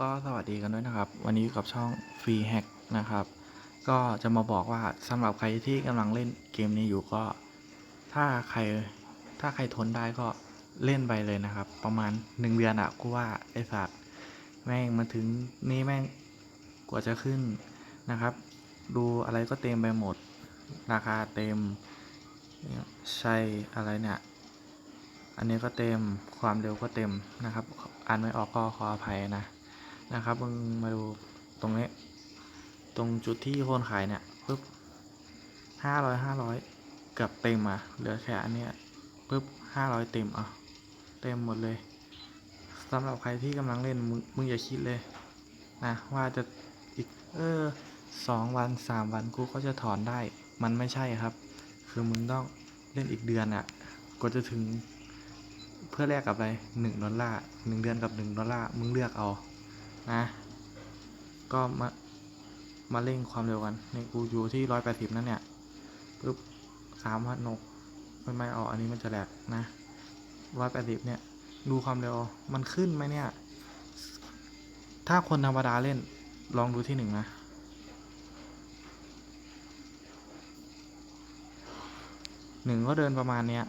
ก็สวัสดีกันด้วยนะครับ วันนี้อยู่กับช่องฟรีแฮกนะครับ ก็จะมาบอกว่าสำหรับใครที่กำลังเล่นเกมนี้อยู่ก็ ถ้าใครถ้าใครทนได้ก็เล่นไปเลยนะครับ ประมาณหนึ่งเดือนอะกูว่าไอสัตว์แม่งมาถึงนี่แม่งกว่าจะขึ้นนะครับ ดูอะไรก็เต็มไปหมด ราคาเต็มใช่อะไรเนี่ยอันนี้ก็เต็มความเร็วก็เต็มนะครับ อ่านไม่ออกก็ขออภัยนะ นะครับมึงมาดูตรงนี้ตรงจุดที่คนขายเนี่ยปุ๊บห้าร้อยห้าร้อยเกือบเต็มอะเหลือแค่อันเนี้ยปุ๊บห้าร้อยเต็มอะเต็มหมดเลยสำหรับใครที่กำลังเล่นมึงมึงอย่าคิดเลยนะว่าจะอีกเออสองวันสามวันกูก็จะถอนได้ มันไม่ใช่ครับ คือมึงต้องเล่นอีกเดือนอะกว่าจะถึงเพื่อแลกกับอะไรหนึ่งดอลลาร์หนึ่งเดือนกับหนึ่งดอลลาร์มึงเลือกเอา นะ ก็มามาเร่งความเร็วกันนี่กูอยู่ที่ร้อยแปดสิบนั่นเนี่ยปึ๊บสามพันนกไม่ไม่เอาอันนี้มันจะแหลกนะร้อยแปดสิบเนี่ย ดูความเร็วมันขึ้นไหมเนี่ย ถ้าคนธรรมดาเล่นลองดูที่หนึ่งนะหนึ่งก็เดินประมาณเนี้ย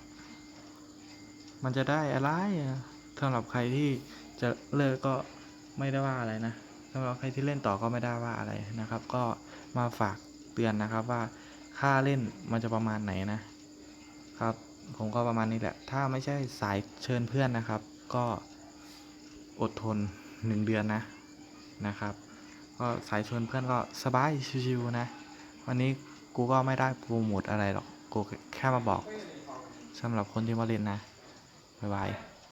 มันจะได้อะไรสำหรับใครที่จะเลิกก็ ไม่ได้ว่าอะไรนะสำหรับใครที่เล่นต่อก็ไม่ได้ว่าอะไรนะครับ ก็มาฝากเตือนนะครับว่าค่าเล่นมันจะประมาณไหนนะครับ ผมก็ประมาณนี้แหละ ถ้าไม่ใช่สายเชิญเพื่อนนะครับ ก็อดทนหนึ่งเดือนนะนะครับ ก็สายเชิญเพื่อนก็สบายชิวๆนะ วันนี้กูก็ไม่ได้โปรโมทอะไรหรอก กูแค่มาบอกสำหรับคนที่มาเล่นนะ บ๊ายบาย